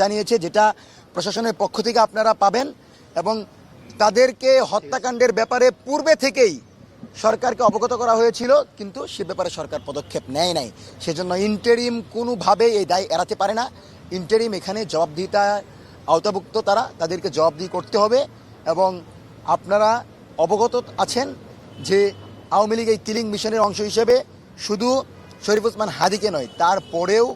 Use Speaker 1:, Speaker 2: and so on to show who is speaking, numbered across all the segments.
Speaker 1: জানিয়েছে যেটা প্রশাসনের পক্ষ থেকে আপনারা পাবেন এবং তাদেরকে হত্যাকাণ্ডের ব্যাপারে পূর্বে থেকেই সরকারকে অবগত করা হয়েছিল, কিন্তু সে ব্যাপারে সরকার পদক্ষেপ নেয় নাই। সেজন্য ইন্টারিম কোনোভাবে এই দায় এড়াতে পারে না। ইন্টারিম এখানে জবাবদিহিতা আওতাভুক্ত তারা, তাদেরকে জবাবদিহি করতে হবে এবং আপনারা অবগত আছেন যে আওয়ামী লীগ এই কিলিং মিশনের অংশ হিসেবে শুধু শরীফ ওসমান হাদিকে নয়, তারপরেও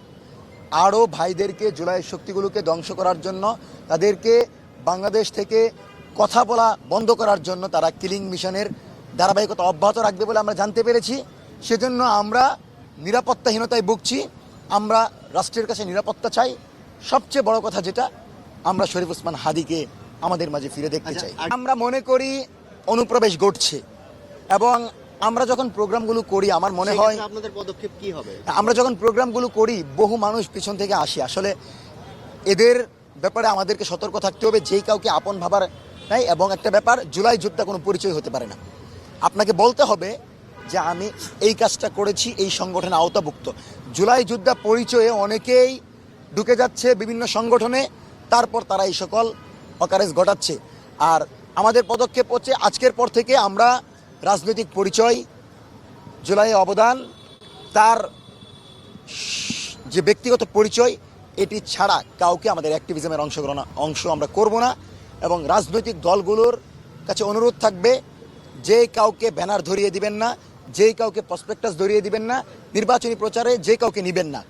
Speaker 1: আরও ভাইদেরকে জুলাই শক্তিগুলোকে ধ্বংস করার জন্য তাদেরকে বাংলাদেশ থেকে কথা বলা বন্ধ করার জন্য তারা কিলিং মিশনের ধারাবাহিকতা অব্যাহত রাখবে বলে আমরা জানতে পেরেছি। সেজন্য আমরা নিরাপত্তাহীনতায় ভুগছি। আমরা রাষ্ট্রের কাছে নিরাপত্তা চাই। সবচেয়ে বড় কথা যেটা আমরা শরীফ ওসমান হাদিকে আমাদের মাঝে ফিরে দেখতে
Speaker 2: আচ্ছা,
Speaker 1: চাই। আমরা মনে করি অনুপ্রবেশ ঘটছে এবং আমরা যখন প্রোগ্রামগুলো করি আমার মনে হয়
Speaker 2: আপনাদের পদক্ষেপ কি হবে?
Speaker 1: আমরা যখন প্রোগ্রামগুলো করি বহু মানুষ পিছন থেকে আসি। আসলে এদের ব্যাপারে আমাদেরকে সতর্ক থাকতে হবে যেই কাউকে আপন ভাবার নাই এবং একটা ব্যাপার জুলাই যুদ্ধটা কোনো পরিচয় হতে পারে না। আপনাকে বলতে হবে যে আমি এই কাজটা করেছি এই সংগঠনে আওতাভুক্ত। জুলাই যুদ্ধা পরিচয়ে অনেকেই ঢুকে যাচ্ছে বিভিন্ন সংগঠনে তারপর তারা এই সকল অকারেজ ঘটাচ্ছে। আর আমাদের পদক্ষেপ হচ্ছে আজকের পর থেকে আমরা রাজনৈতিক পরিচয় জুলাই অবদান, তার যে ব্যক্তিগত পরিচয়, এটি ছাড়া কাউকে আমাদের অ্যাক্টিভিজমের অংশগ্রহণ, অংশ আমরা করব না এবং রাজনৈতিক দলগুলোর কাছে অনুরোধ থাকবে, যে কাউকে ব্যানার ধরিয়ে দিবেন না যেই কাউকে প্রসপেক্টাস ধরিয়ে দিবেন না, নির্বাচনী প্রচারে যে কাউকে নিবেন না।